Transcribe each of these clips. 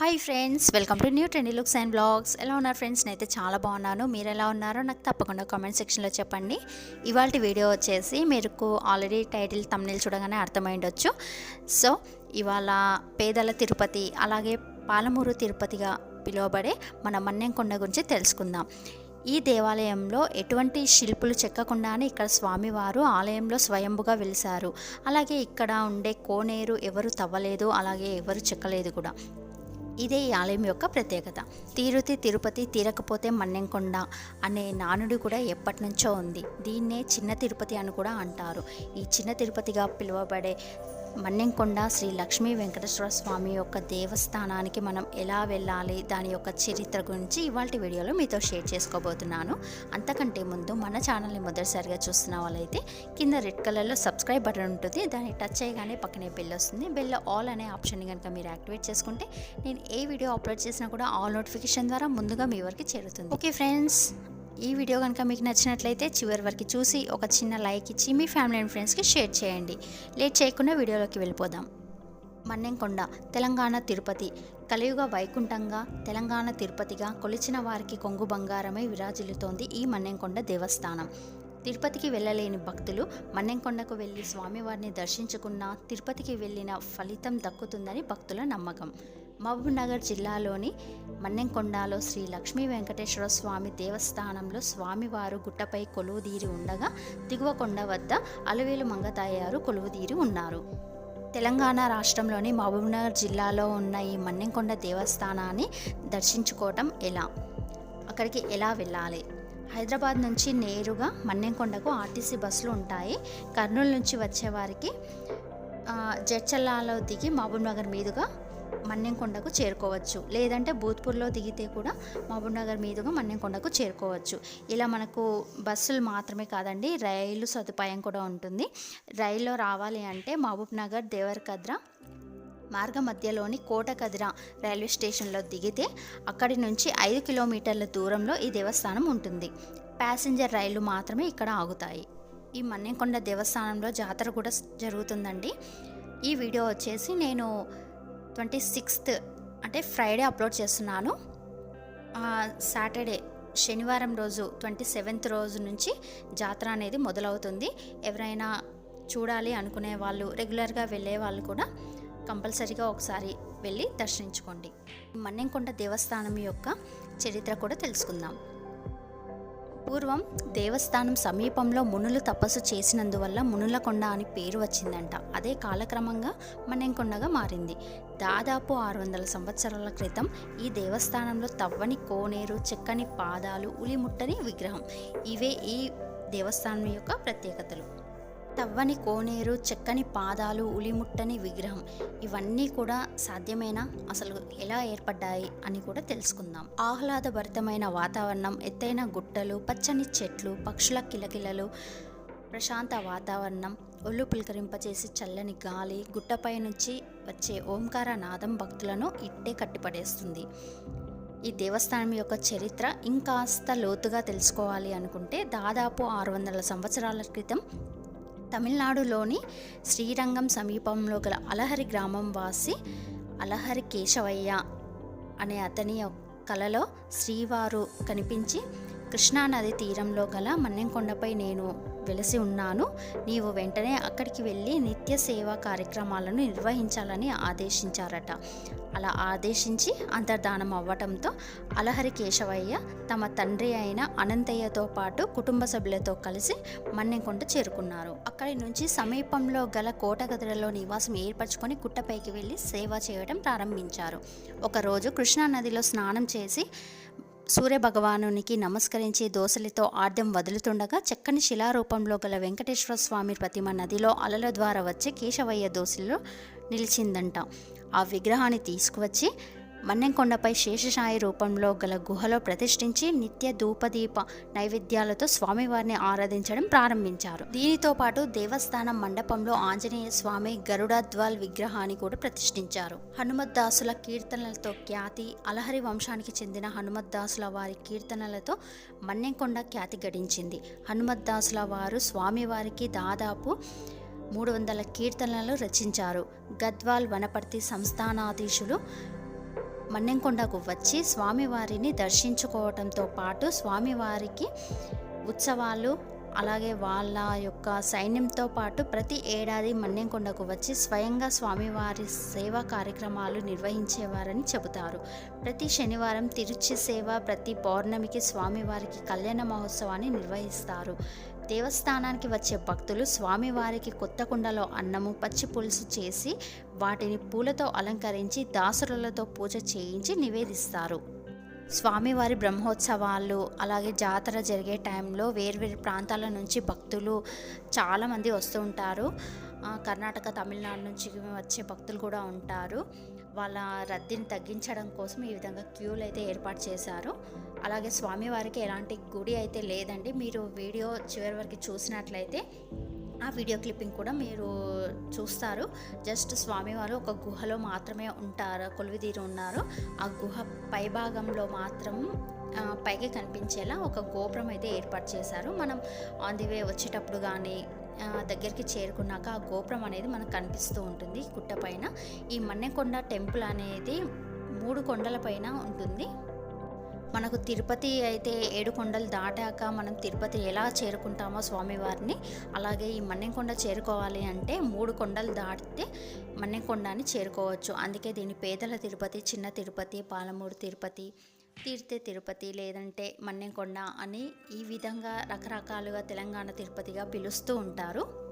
Hi friends welcome to new trendy looks and blogs. ఎలా ఉన్నారు friends? నేనైతే చాలా బాగున్నాను. మీరు ఎలా ఉన్నారో నాకు తప్పకుండా కామెంట్ సెక్షన్లో చెప్పండి. ఇవాళ వీడియో వచ్చేసి మీకు ఆల్రెడీ టైటిల్ తమ్నిల్ చూడగానే అర్థమైండొచ్చు. సో ఇవాళ పేదల తిరుపతి అలాగే పాలమూరు తిరుపతిగా పిలువబడే మన మన్నెంకొండ గురించి తెలుసుకుందాం. ఈ దేవాలయంలో ఎటువంటి శిల్పులు చెక్కకుండానే ఇక్కడ స్వామివారు ఆలయంలో స్వయంభుగా వెలిశారు. అలాగే ఇక్కడ ఉండే కోనేరు ఎవరు తవ్వలేదు అలాగే ఎవరు చెక్కలేదు కూడా. ఇదే ఈ ఆలయం యొక్క ప్రత్యేకత. తీరుతి తిరుపతి తీరకపోతే మన్నెంకొండ అనే నానుడి కూడా ఎప్పటి నుంచో ఉంది. దీన్నే చిన్న తిరుపతి అని కూడా అంటారు. ఈ చిన్న తిరుపతిగా పిలువబడే మన్నెంకొండ శ్రీ లక్ష్మీ వెంకటేశ్వర స్వామి యొక్క దేవస్థానానికి మనం ఎలా వెళ్ళాలి? దాని యొక్క చరిత్ర గురించి ఇవాళ వీడియోలో మీతో షేర్ చేసుకోబోతున్నాను. అంతకంటే ముందు మన ఛానల్ని మొదటిసారిగా చూస్తున్న వాళ్ళైతే కింద రెడ్ కలర్లో సబ్స్క్రైబ్ బటన్ ఉంటుంది. దాన్ని టచ్ చేయగానే పక్కనే బెల్ వస్తుంది. బెల్ ఆల్ అనే ఆప్షన్ కనుక మీరు యాక్టివేట్ చేసుకుంటే నేను ఏ వీడియో అప్లోడ్ చేసినా కూడా ఆల్ నోటిఫికేషన్ ద్వారా ముందుగా మీ వరకు చేరుతుంది. ఓకే ఫ్రెండ్స్ ఈ వీడియో కనుక మీకు నచ్చినట్లయితే చివరి వరకు చూసి ఒక చిన్న లైక్ ఇచ్చి మీ ఫ్యామిలీ అండ్ ఫ్రెండ్స్కి షేర్ చేయండి. లేట్ చేయకుండా వీడియోలోకి వెళ్ళిపోదాం. మన్నెంకొండ తెలంగాణ తిరుపతి. కలియుగ వైకుంఠంగా తెలంగాణ తిరుపతిగా కొలిచిన వారికి కొంగు బంగారమై విరాజిల్లుతోంది ఈ మన్నెంకొండ దేవస్థానం. తిరుపతికి వెళ్ళలేని భక్తులు మన్నెంకొండకు వెళ్ళి స్వామివారిని దర్శించుకున్న తిరుపతికి వెళ్ళిన ఫలితం దక్కుతుందని భక్తుల నమ్మకం. మహబూబ్నగర్ జిల్లాలోని మన్నెంకొండలో శ్రీ లక్ష్మీ వెంకటేశ్వర స్వామి దేవస్థానంలో స్వామివారు గుట్టపై కొలువుదీరి ఉండగా దిగువ కొండ వద్ద అలవేలు మంగతాయారు కొలువుదీరి ఉన్నారు. తెలంగాణ రాష్ట్రంలోని మహబూబ్నగర్ జిల్లాలో ఉన్న ఈ మన్నెంకొండ దేవస్థానాన్ని దర్శించుకోవటం ఎలా? అక్కడికి ఎలా వెళ్ళాలి? హైదరాబాద్ నుంచి నేరుగా మన్నెంకొండకు ఆర్టీసీ బస్సులు ఉంటాయి. కర్నూలు నుంచి వచ్చేవారికి జడ్చల్లాలో దిగి మహబూబ్నగర్ మీదుగా మన్నెంకొండకు చేరుకోవచ్చు. లేదంటే భూత్పూర్లో దిగితే కూడా మహబూబ్నగర్ మీదుగా మన్నెంకొండకు చేరుకోవచ్చు. ఇలా మనకు బస్సులు మాత్రమే కాదండి రైలు సదుపాయం కూడా ఉంటుంది. రైల్లో రావాలి అంటే మహబూబ్నగర్ దేవరకద్ర మార్గ మధ్యలోని కోటకదిర రైల్వే స్టేషన్లో దిగితే అక్కడి నుంచి ఐదు కిలోమీటర్ల దూరంలో ఈ దేవస్థానం ఉంటుంది. ప్యాసింజర్ రైళ్ళు మాత్రమే ఇక్కడ ఆగుతాయి. ఈ మన్నెంకొండ దేవస్థానంలో జాతర కూడా జరుగుతుందండి. ఈ వీడియో వచ్చేసి నేను ట్వంటీ సిక్స్త్ అంటే ఫ్రైడే అప్లోడ్ చేస్తున్నాను. సాటర్డే శనివారం రోజు ట్వంటీ సెవెంత్ రోజు నుంచి జాతర అనేది మొదలవుతుంది. ఎవరైనా చూడాలి అనుకునే వాళ్ళు రెగ్యులర్గా వెళ్ళే వాళ్ళు కూడా కంపల్సరీగా ఒకసారి వెళ్ళి దర్శించుకోండి. మన్నెంకొండ దేవస్థానం యొక్క చరిత్ర కూడా తెలుసుకుందాం. పూర్వం దేవస్థానం సమీపంలో మునులు తపస్సు చేసినందువల్ల మునులకొండ అని పేరు వచ్చిందంట. అదే కాలక్రమంగా మన్నెంకొండగా మారింది. దాదాపు ఆరు వందల సంవత్సరాల క్రితం ఈ దేవస్థానంలో తవ్వని కోనేరు చెక్కని పాదాలు ఉలిముట్టని విగ్రహం. ఇవే ఈ దేవస్థానం యొక్క ప్రత్యేకతలు. తవ్వని కోనేరు చెక్కని పాదాలు ఉలిముట్టని విగ్రహం. ఇవన్నీ కూడా సాధ్యమేనా? అసలు ఎలా ఏర్పడ్డాయి అని కూడా తెలుసుకుందాం. ఆహ్లాదభరితమైన వాతావరణం ఎత్తైన గుట్టలు పచ్చని చెట్లు పక్షుల కిలకిలలు ప్రశాంత వాతావరణం ఒళ్ళు పులకరింపచేసి చల్లని గాలి గుట్టపై నుంచి వచ్చే ఓంకార నాదం భక్తులను ఇట్టే కట్టిపడేస్తుంది. ఈ దేవస్థానం యొక్క చరిత్ర ఇంకాస్త లోతుగా తెలుసుకోవాలి అనుకుంటే దాదాపు ఆరు వందల సంవత్సరాల క్రితం తమిళనాడులోని శ్రీరంగం సమీపంలో గల అలహరి గ్రామం వాసి అలహరి కేశవయ్య అనే అతని యొక్క కలలో శ్రీవారు కనిపించి కృష్ణానది తీరంలో గల మన్నెంకొండపై నేను వెలసి ఉన్నాను. నీవు వెంటనే అక్కడికి వెళ్ళి నిత్య సేవా కార్యక్రమాలను నిర్వహించాలని ఆదేశించారట. అలా ఆదేశించి అంతర్ధానం అవ్వటంతో అలహరి కేశవయ్య తమ తండ్రి అయిన అనంతయ్యతో పాటు కుటుంబ సభ్యులతో కలిసి మన్నెంకొండ చేరుకున్నారు. అక్కడి నుంచి సమీపంలో గల కోటగదిలో నివాసం ఏర్పరచుకొని గుట్టపైకి వెళ్ళి సేవ చేయడం ప్రారంభించారు. ఒకరోజు కృష్ణానదిలో స్నానం చేసి సూర్య భగవానునికి నమస్కరించి దోసలితో ఆర్ద్యం వదులుతుండగా చక్కని శిలారూపంలో గల వెంకటేశ్వర స్వామి ప్రతిమ నదిలో అలల ద్వారా వచ్చే కేశవయ్య దోసిలో నిలిచిందంట. ఆ విగ్రహాన్ని తీసుకువచ్చి మన్నెంకొండపై శేషశాయి రూపంలో గల గుహలో ప్రతిష్ఠించి నిత్య ధూపదీప నైవేద్యాలతో స్వామివారిని ఆరాధించడం ప్రారంభించారు. దీనితో పాటు దేవస్థానం మండపంలో ఆంజనేయ స్వామి గరుడాద్వాల్ విగ్రహాన్ని కూడా ప్రతిష్ఠించారు. హనుమద్దాసుల కీర్తనలతో ఖ్యాతి అలహరి వంశానికి చెందిన హనుమద్దాసుల వారి కీర్తనలతో మన్నెంకొండ ఖ్యాతి గడించింది. హనుమద్దాసుల వారు స్వామివారికి దాదాపు మూడు వందల కీర్తనలు రచించారు. గద్వాల్ వనపర్తి సంస్థానాధీశులు మన్నెంకొండకు వచ్చి స్వామివారిని దర్శించుకోవడంతో పాటు స్వామివారికి ఉత్సవాలు అలాగే వాళ్ళ యొక్క సైన్యంతో పాటు ప్రతి ఏడాది మన్నెంకొండకు వచ్చి స్వయంగా స్వామివారి సేవా కార్యక్రమాలు నిర్వహించేవారని చెబుతారు. ప్రతి శనివారం తిరుచి సేవ ప్రతి పౌర్ణమికి స్వామివారికి కళ్యాణ మహోత్సవాన్ని నిర్వహిస్తారు. దేవస్థానానికి వచ్చే భక్తులు స్వామివారికి కొత్త కుండలో అన్నము పచ్చి పులుసు చేసి వాటిని పూలతో అలంకరించి దాసురులతో పూజ చేయించి నివేదిస్తారు. స్వామివారి బ్రహ్మోత్సవాలు అలాగే జాతర జరిగే టైంలో వేర్వేరు ప్రాంతాల నుంచి భక్తులు చాలామంది వస్తూ ఉంటారు. కర్ణాటక తమిళనాడు నుంచి వచ్చే భక్తులు కూడా ఉంటారు. వాళ్ళ రద్దీని తగ్గించడం కోసం ఈ విధంగా క్యూలు అయితే ఏర్పాటు చేశారు. అలాగే స్వామివారికి ఎలాంటి గుడి అయితే లేదండి. మీరు వీడియో చివరి వరకు చూసినట్లయితే ఆ వీడియో క్లిప్పింగ్ కూడా మీరు చూస్తారు. జస్ట్ స్వామివారు ఒక గుహలో మాత్రమే ఉంటారు కొలువిదీరి ఉన్నారు. ఆ గుహ పైభాగంలో మాత్రం పైకి కనిపించేలా ఒక గోపురం అయితే ఏర్పాటు చేశారు. మనం ఆన్ ది వే వచ్చేటప్పుడు కానీ దగ్గరికి చేరుకున్నాక ఆ గోపురం అనేది మనకు కనిపిస్తూ ఉంటుంది గుట్ట పైన. ఈ మన్నెకొండ టెంపుల్ అనేది మూడు కొండల పైన ఉంటుంది. మనకు తిరుపతి అయితే ఏడు కొండలు దాటాక మనం తిరుపతి ఎలా చేరుకుంటామో స్వామివారిని అలాగే ఈ మన్నెకొండ చేరుకోవాలి అంటే మూడు కొండలు దాటితే మన్నెకొండని చేరుకోవచ్చు. అందుకే దీన్ని పేదల తిరుపతి చిన్న తిరుపతి పాలమూరు తిరుపతి తీర్థే తిరుపతి లేదంటే మన్నెంకొండ అని ఈ విధంగా రకరకాలుగా తెలంగాణ తిరుపతిగా పిలుస్తూ ఉంటారు.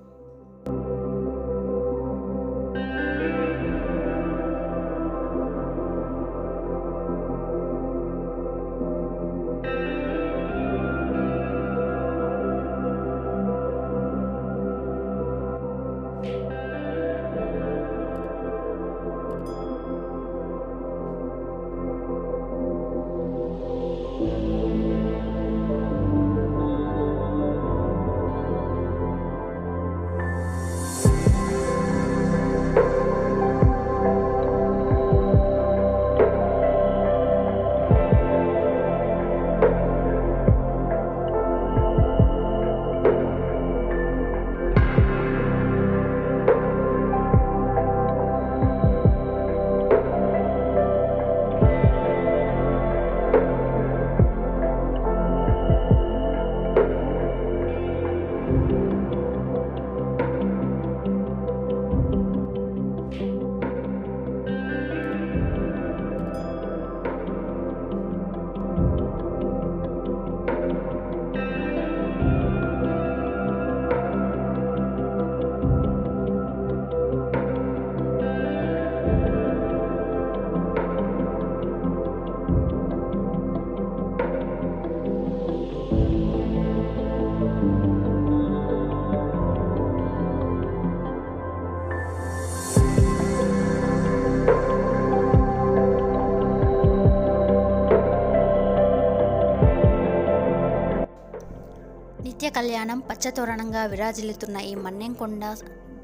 నిత్య కళ్యాణం పచ్చతోరణంగా విరాజిల్లుతున్న ఈ మన్నెంకొండ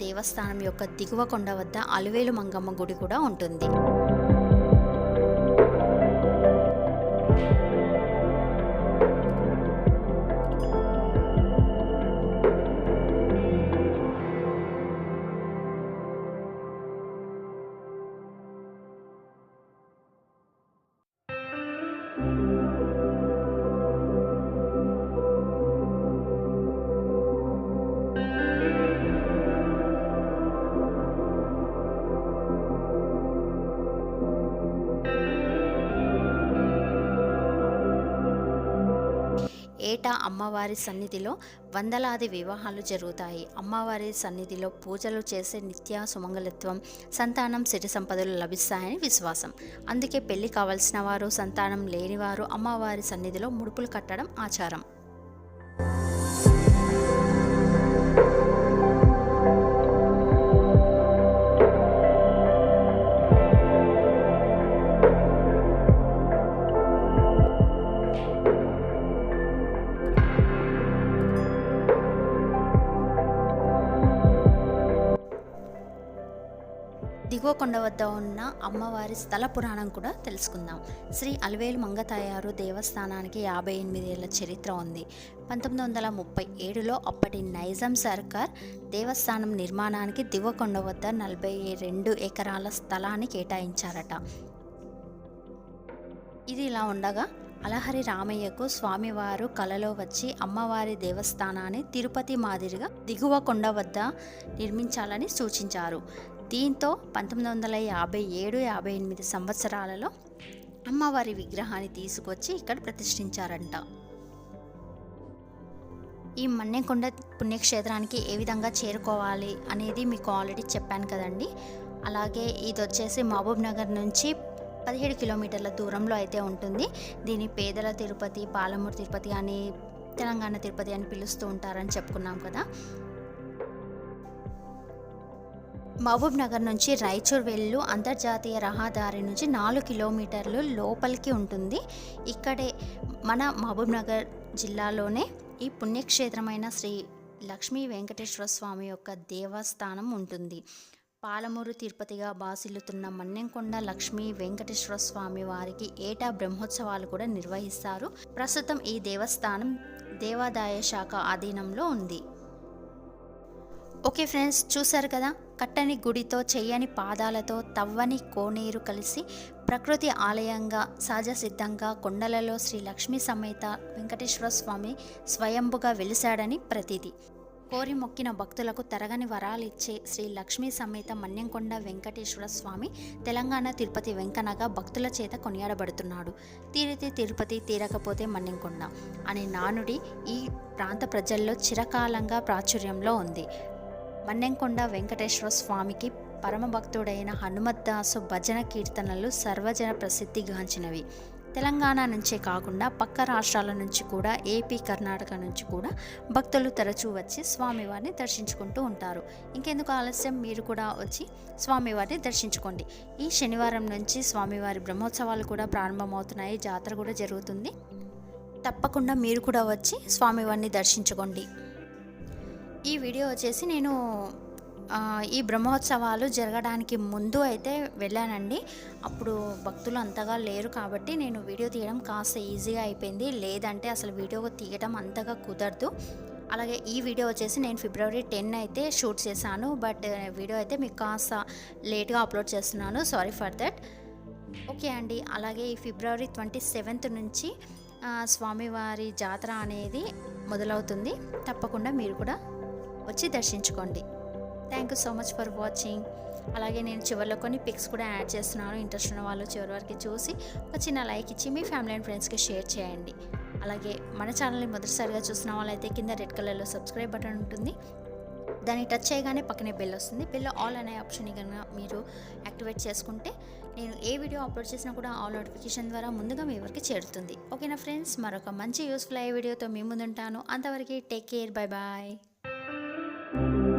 దేవస్థానం యొక్క దిగువ కొండ వద్ద అలువేలు మంగమ్మ గుడి కూడా ఉంటుంది. అమ్మవారి సన్నిధిలో వందలాది వివాహాలు జరుగుతాయి. అమ్మవారి సన్నిధిలో పూజలు చేసే నిత్య సుమంగళత్వం సంతానం సిరి సంపదలు లభిస్తాయని విశ్వాసం. అందుకే పెళ్ళి కావలసిన వారు సంతానం లేనివారు అమ్మవారి సన్నిధిలో ముడుపులు కట్టడం ఆచారం. శివకొండ వద్ద ఉన్న అమ్మవారి స్థల పురాణం కూడా తెలుసుకుందాం. శ్రీ అలవేలు మంగతాయారు దేవస్థానానికి యాభై ఎనిమిదేళ్ళ చరిత్ర ఉంది. పంతొమ్మిది వందల ముప్పై ఏడులో అప్పటి నైజాం సర్కార్ దేవస్థానం నిర్మాణానికి దిగువ వద్ద నలభై రెండు ఎకరాల స్థలాన్ని కేటాయించారట. ఇది ఇలా ఉండగా అలహరి రామయ్యకు స్వామివారు కలలో వచ్చి అమ్మవారి దేవస్థానాన్ని తిరుపతి మాదిరిగా దిగువ కొండ వద్ద నిర్మించాలని సూచించారు. దీంతో పంతొమ్మిది వందల యాభై ఏడు యాభై ఎనిమిది సంవత్సరాలలో అమ్మవారి విగ్రహాన్ని తీసుకొచ్చి ఇక్కడ ప్రతిష్ఠించారంట. ఈ మన్నెకొండ పుణ్యక్షేత్రానికి ఏ విధంగా చేరుకోవాలి అనేది మీకు ఆల్రెడీ చెప్పాను కదండి. అలాగే ఇది వచ్చేసి మహబూబ్ నగర్ నుంచి పదిహేడు కిలోమీటర్ల దూరంలో అయితే ఉంటుంది. దీని పేదల తిరుపతి పాలమూరు తిరుపతి అని తెలంగాణ తిరుపతి అని పిలుస్తూ ఉంటారని చెప్పుకున్నాం కదా. మహబూబ్ నగర్ నుంచి రాయచూర్ వెళ్ళు అంతర్జాతీయ రహదారి నుంచి నాలుగు కిలోమీటర్లు లోపలికి ఉంటుంది. ఇక్కడే మన మహబూబ్ నగర్ జిల్లాలోనే ఈ పుణ్యక్షేత్రమైన శ్రీ లక్ష్మీ వెంకటేశ్వర స్వామి యొక్క దేవస్థానం ఉంటుంది. పాలమూరు తిరుపతిగా బాసిల్లుతున్న మన్నెంకొండ లక్ష్మీ వెంకటేశ్వర స్వామి వారికి ఏటా బ్రహ్మోత్సవాలు కూడా నిర్వహిస్తారు. ప్రస్తుతం ఈ దేవస్థానం దేవాదాయ శాఖ ఆధీనంలో ఉంది. ఓకే ఫ్రెండ్స్ చూశారు కదా? కట్టని గుడితో చెయ్యని పాదాలతో తవ్వని కోనేరు కలిసి ప్రకృతి ఆలయంగా సహజ సిద్ధంగా కొండలలో శ్రీ లక్ష్మీ సమేత వెంకటేశ్వర స్వామి స్వయంభుగా వెలిశాడని ప్రతీది కోరి మొక్కిన భక్తులకు తరగని వరాలు ఇచ్చే శ్రీ లక్ష్మీ సమేత మన్యంకొండ వెంకటేశ్వర స్వామి తెలంగాణ తిరుపతి వెంకనగా భక్తుల చేత కొనియాడబడుతున్నాడు. తీరితే తిరుపతి తీరకపోతే మన్యంకొండ అనే నానుడి ఈ ప్రాంత ప్రజల్లో చిరకాలంగా ప్రాచుర్యంలో ఉంది. మన్నెంకొండ వెంకటేశ్వర స్వామికి పరమభక్తుడైన హనుమద్దాసు భజన కీర్తనలు సర్వజన ప్రసిద్ధిగాంచినవి తెలంగాణ నుంచే కాకుండా పక్క రాష్ట్రాల నుంచి కూడా ఏపీ కర్ణాటక నుంచి కూడా భక్తులు తరచూ వచ్చి స్వామివారిని దర్శించుకుంటూ ఉంటారు. ఇంకెందుకు ఆలస్యం? మీరు కూడా వచ్చి స్వామివారిని దర్శించుకోండి. ఈ శనివారం నుంచి స్వామివారి బ్రహ్మోత్సవాలు కూడా ప్రారంభమవుతున్నాయి. జాతర కూడా జరుగుతుంది. తప్పకుండా మీరు కూడా వచ్చి స్వామివారిని దర్శించుకోండి. ఈ వీడియో వచ్చేసి నేను ఈ బ్రహ్మోత్సవాలు జరగడానికి ముందు అయితే వెళ్ళానండి. అప్పుడు భక్తులు అంతగా లేరు కాబట్టి నేను వీడియో తీయడం కాస్త ఈజీగా అయిపోయింది. లేదంటే అసలు వీడియో తీయడం అంతగా కుదరదు. అలాగే ఈ వీడియో వచ్చేసి నేను ఫిబ్రవరి టెన్ అయితే షూట్ చేశాను. బట్ వీడియో అయితే మీకు కాస్త లేట్గా అప్లోడ్ చేస్తున్నాను. Sorry for that. ఓకే అండి. అలాగే ఈ ఫిబ్రవరి ట్వంటీ సెవెంత్ నుంచి స్వామివారి జాతర అనేది మొదలవుతుంది. తప్పకుండా మీరు కూడా వచ్చి దర్శించుకోండి. Thank you so much for watching అలాగే నేను చివరిలో కొన్ని పిక్స్ కూడా యాడ్ చేస్తున్నాను. ఇంట్రెస్ట్ ఉన్న వాళ్ళు చివరి వరకు చూసి ఒక చిన్న లైక్ ఇచ్చి మీ ఫ్యామిలీ అండ్ ఫ్రెండ్స్కి షేర్ చేయండి. అలాగే మన ఛానల్ని మొదటిసారిగా చూసిన వాళ్ళైతే కింద రెడ్ కలర్లో సబ్స్క్రైబ్ బటన్ ఉంటుంది. దాన్ని టచ్ చేయగానే పక్కనే బెల్ వస్తుంది. బెల్లో ఆల్ అనే ఆప్షన్ కనుక మీరు యాక్టివేట్ చేసుకుంటే నేను ఏ వీడియో అప్లోడ్ చేసినా కూడా ఆల్ నోటిఫికేషన్ ద్వారా ముందుగా మీ వరకు చేరుతుంది. ఓకేనా ఫ్రెండ్స్ మరొక మంచి యూస్ఫుల్ అయ్యే వీడియోతో మీ ముందుంటాను. అంతవరకు take care bye bye Thank you.